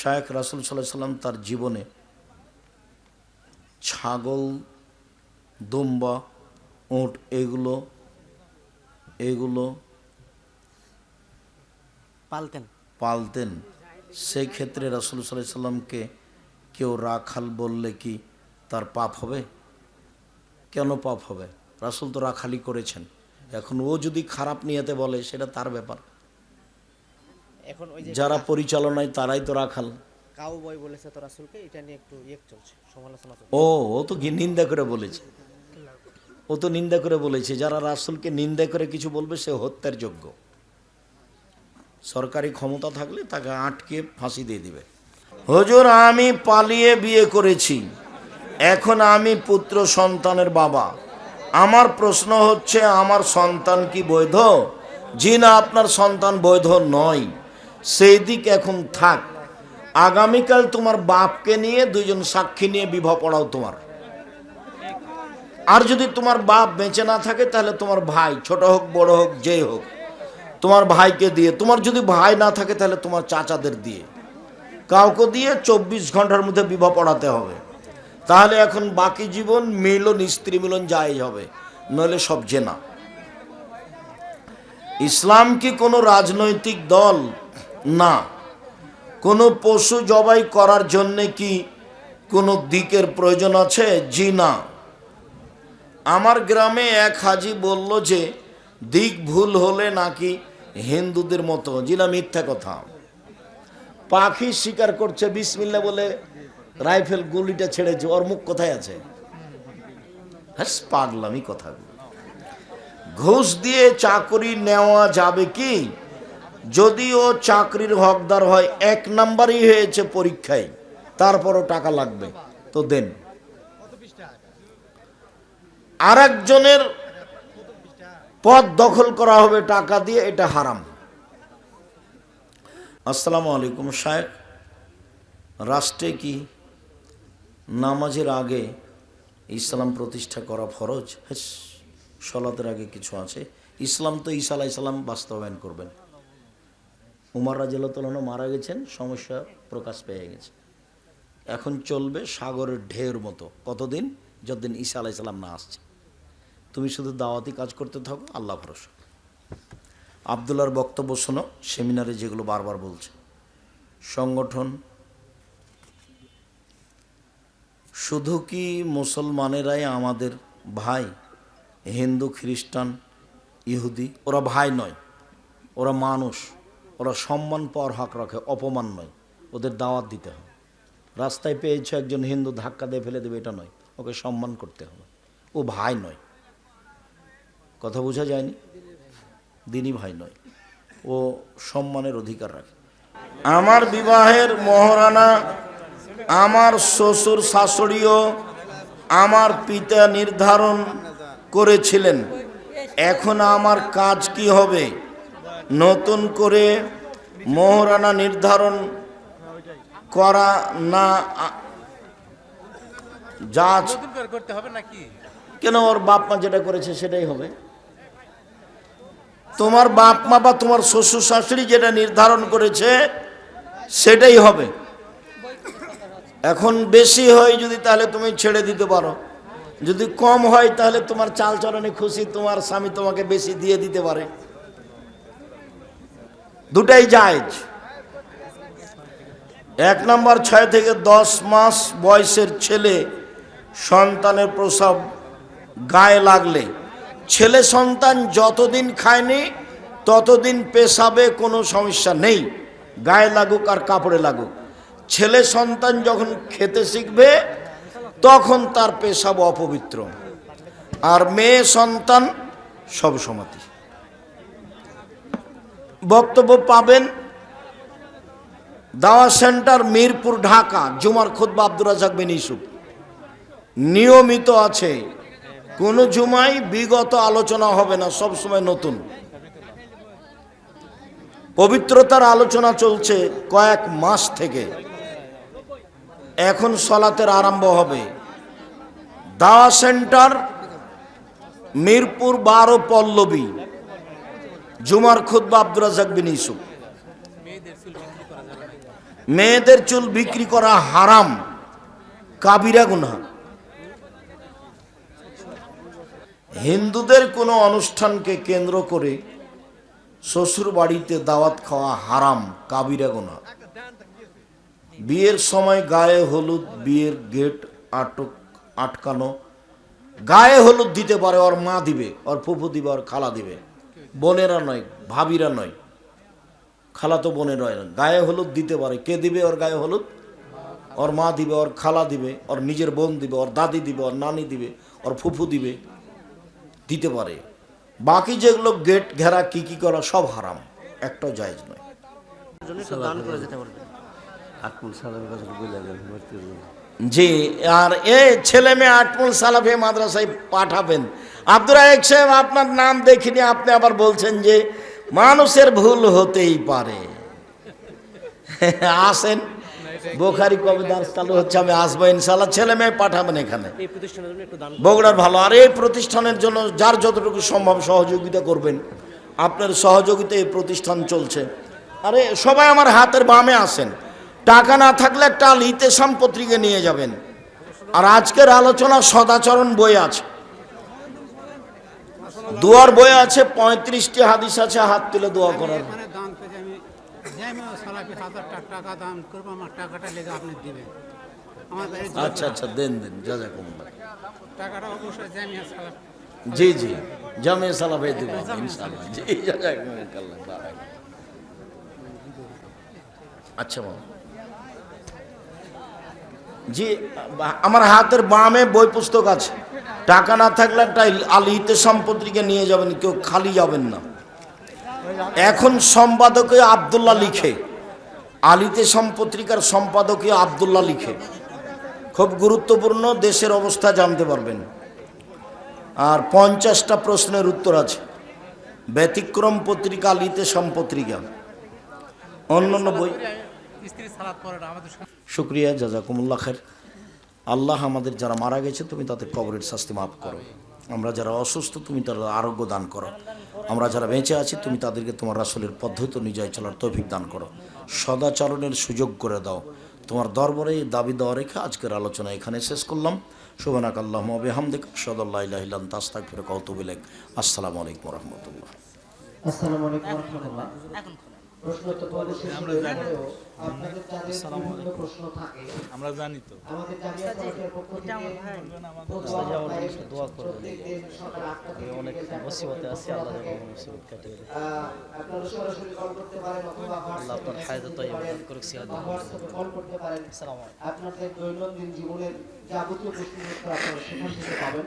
শায়েখ রাসুল সাল্লাহ সাল্লাম তার জীবনে ছাগল দুম্বা উঁট এগুলো এগুলো পালতেন। পালতেন। সেই ক্ষেত্রে রাসুল সাল্লাহ সাল্লামকে কেউ রাখাল বললে কি তার পাপ হবে? কেন পাপ হবে? রাসুল তো রাখালি করেছেন। এখন ও যদি খারাপ নিয়েতে বলে সেটা তার ব্যাপার। এখন ওই যে যারা পরিচালনায় তারাই তো রাখাল। কাউ বয় বলেছে তো রাসুলকে এটা নিয়ে একটু ইয়ে চলছে সমালোচনা চলছে। ও ও তো নিন্দা করে বলেছে। ও তো নিন্দা করে বলেছে যারা রাসুলকে নিন্দা করে কিছু বলবে সে হত্যার যোগ্য। সরকারি ক্ষমতা থাকলে তাকে আটকে ফাঁসি দিয়ে দিবে। হুজুর আমি পালিয়ে বিয়ে করেছি। এখন আমি পুত্র সন্তানের বাবা। আমার প্রশ্ন হচ্ছে আমার সন্তান কি বৈধ? জি না আপনার সন্তান বৈধ নয়। সেই দিক এখন থাক। আগামীকাল তোমার বাপকে নিয়ে, দুইজন সাক্ষী নিয়ে বিবাহ পড়াও তোমার। আর যদি তোমার বাপ বেঁচে না থাকে, তাহলে তোমার ভাই, ছোট হোক, বড় হোক যেই হোক, তোমার ভাইকে দিয়ে। তোমার যদি ভাই না থাকে, তাহলে তোমার চাচাদের দিয়ে। কাউকে দিয়ে চব্বিশ ঘণ্টার মধ্যে বিবাহ পড়াতে হবে। তাহলে এখন বাকি জীবন মিলন, স্ত্রী মিলন যাই হবে, নইলে সব জেনা। ইসলাম কি কোনো রাজনৈতিক দল? না। কোনো পশু জবাই করার জন্যে কি কোনো দিকের প্রয়োজন আছে? জি না। আমার গ্রামে এক হাজি বলল যে, দিক ভুল হলে নাকি হিন্দুদের মতো। জিনা মিথ্যা কথা। পাখি শিকার করছে বিসমিল্লা বলে রাইফেল গুলিটা ছেড়েছে। ওর মুখ কোথায় আছে? হ্যাঁ পাগলামি কথাগুলো। ঘুষ দিয়ে চাকরি নেওয়া যাবে কি? যদি ও চাকরির হকদার হয়, এক নাম্বারই হয়েছে পরীক্ষায়। তারপরও টাকা লাগবে, তো দেন। আর একজনের পদ দখল করা হবে টাকা দিয়ে, এটা হারাম। আসসালামু আলাইকুম, সাহেব। রাষ্ট্রে কি নামাজের আগে ইসলাম প্রতিষ্ঠা করা ফরজ? হ্যাঁ সলাতের আগে কিছু আছে। ইসলাম তো ঈসা আলাহ ইসলাম বাস্তবায়ন করবেন। উমার রাজিয়াল্লাহ মারা গেছেন, সমস্যা প্রকাশ পেয়ে গেছে। এখন চলবে সাগরের ঢেউর মতো। কতদিন? যতদিন ঈসা ইসলাম না আসছে। তুমি শুধু দাওয়াতি কাজ করতে থাকো, আল্লাহ ভরসা আবদুল্লার বক্তব্য শোনো, সেমিনারে যেগুলো বারবার বলছে। সংগঠন শুধু কি মুসলমানেরাই আমাদের ভাই, হিন্দু, খ্রিস্টান, ইহুদি, ওরা ভাই নয়, ওরা মানুষ। ওরা সম্মান পাওয়ার হক রাখে, অপমান নয়। ওদের দাওয়াত দিতে হবে রাস্তায় পেয়েছে একজন হিন্দু, ধাক্কা দিয়ে ফেলে দেবে, এটা নয়। ওকে সম্মান করতে হবে। ও ভাই নয়। কথা বোঝা যায়নি? দিনী ভাই নয়। ও সম্মানের অধিকার রাখে। আমার বিবাহের মহারানা, আমার শ্বশুর শাশুড়িও আমার পিতা নির্ধারণ করেছিলেন। এখন আমার কাজ কি হবে? নতুন করে মহারানা নির্ধারণ করা না আ- যা আছে- নতুন করে করতে হবে নাকি? কেন ওর বাপ মা যেটা করেছে সেটাই হবে? তোমার বাপ মা বা তোমার শ্বশুর শাশুড়ি যেটা নির্ধারণ করেছে সেটাই হবে। এখন বেশি হয় যদি তাহলে তুমি ছেড়ে দিতে পারো। যদি কম হয় তাহলে তোমার চাল চলনে খুশি তোমার স্বামী তোমাকে বেশি দিয়ে দিতে পারে। দুটাই জায়জ। এক নম্বর ছয় থেকে দশ মাস বয়সের ছেলে সন্তানের প্রসব গায়ে লাগলে। ছেলে সন্তান যতদিন খায়নি, ততদিন পেশাবে কোনো সমস্যা নেই। গায়ে লাগুক আর কাপড়ে লাগুক। ছেলে সন্তান যখন খেতে শিখবে, তখন তার পেশাব অপবিত্র। আর মেয়ে সন্তান সব সমাতি বক্তব্য পাবেন দাওয়া সেন্টার মিরপুর, ঢাকা, জুমার খুদ্া আব্দুর রাজাক বিন ইসুফ নিয়মিত আছে। কোনো জুমাই বিগত আলোচনা হবে না, সব সময় নতুন। পবিত্রতার আলোচনা চলছে কয়েক মাস থেকে। এখন সলাতের আরম্ভ হবে। দাওয়া সেন্টার মিরপুর বারো পল্লবী। জুমার খুদ্া আব্দুর রাজাক বিন ইসুফ মেয়েদের চুল বিক্রি করা হারাম, কাবিরা গুনা হিন্দুদের কোনো অনুষ্ঠানকে কেন্দ্র করে শ্বশুর বাড়িতে দাওয়াত খাওয়া হারাম, কাবিরা গুনা বিয়ের সময় গায়ে হলুদ, বিয়ের গেট আটক, আটকানো। গায়ে হলুদ দিতে পারে, ওর মা দিবে, ওর ফুফু দিবে, ওর খালা দিবে। বোনেরা নয় ভাবিরা নয়। খালা তো বোনের নয় না। গায়ে হলুদ দিতে পারে। কে দিবে ওর গায়ে হলুদ? ওর মা দিবে ওর খালা দিবে ওর নিজের বোন দিবে ওর দাদি দিবে ওর নানি দিবে ওর ফুফু দিবে দিতে পারে। বাকি যেগুলো গেট ঘেরা কি কি করা সব হারাম। একটাও জায়জ নয়। হয়ে। জি আর এ ছেলে মেয়ে আটমুল সালাফে মাদ্রাসায় পাঠাবেন। আব্দুর রাহেক সাহেব আপনার নাম দেখিনি আপনি আবার বলছেন যে মানুষের ভুল হতেই পারে। আসেন বোখারি কবে দাস চালু হচ্ছে আমি আসব ইনশাল্লাহ ছেলে মেয়ে পাঠাবেন এখানে। বগুড়ার ভালো আর এই প্রতিষ্ঠানের জন্য যার যতটুকু সম্ভব সহযোগিতা করবেন আপনার সহযোগিতা এই প্রতিষ্ঠান চলছে। আরে সবাই আমার হাতের বামে আসেন। টাকা না থাকলে একটা লিতেসাম পত্রিকা নিয়ে যাবেন। আর আজকের আলোচনা সদাচরণ বই আছে। দুয়ার বই আছে পঁয়ত্রিশটি হাদিস আছে হাত তুলে দোয়া করার। আচ্ছা আচ্ছা দেন দেন টাকাটা অবশ্যই জি জি জামে সালাফে দেব ইনশাআল্লাহ। জি জাজাকুমুল্লাহ বারাক। আচ্ছা বাবা। জি আমার হাতের বামে বই পুস্তক আছে। টাকা না থাকলে একটা আলিতে ইতেসাম পত্রিকা নিয়ে যাবেন কেউ খালি যাবেন না। এখন সম্পাদকীয় আবদুল্লাহ লিখে আলিতে সম্পত্রিকার সম্পাদকীয় আবদুল্লাহ লিখে। খুব গুরুত্বপূর্ণ দেশের অবস্থা জানতে পারবেন। আর পঞ্চাশটা প্রশ্নের উত্তর আছে। ব্যতিক্রম পত্রিকা আলিতে পত্রিকা অন্যান্য বই শুক্রিয়া জাজাকুমুল্লাহ খের আল্লাহ আমাদের যারা মারা গেছে তুমি তাদের কবরের শাস্তি মাফ করো। আমরা যারা অসুস্থ তুমি তাদের আরোগ্য দান করো। আমরা যারা বেঁচে আছি তুমি তাদেরকে তোমার রাসুলের পদ্ধতি অনুযায়ী চলার তৌফিক দান করো। সদাচরণের সুযোগ করে দাও। তোমার দরবারে দাবি দেওয়া রেখে আজকের আলোচনা এখানে শেষ করলাম। শোভনাক আল্লাহ বেহামদিক সদাল্লাহ ইলাহিল্লান তাস্তাক ফিরে কৌতুবিলেক আসসালামু আলাইকুম রহমতুল্লাহ। আসসালামু আলাইকুম রহমতুল্লাহ। প্রশ্ন তো পরে শেষ হয়ে আপনাদের যাদের বিভিন্ন প্রশ্ন থাকে। আমরা জানি তো। আমাদের জামিয়া সালাফের পক্ষ থেকে দোয়া প্রত্যেকদিন সকাল আটটা থেকে বিকেল চারটা পর্যন্ত খোলা থাকে। আপনারা সরাসরি কল করতে পারেন অথবা হোয়াটসঅ্যাপে হোয়াটসঅ্যাপে কল করতে পারেন আপনাদের দৈনন্দিন জীবনের যাবতীয় প্রশ্ন আপনারা সেখান থেকে পাবেন।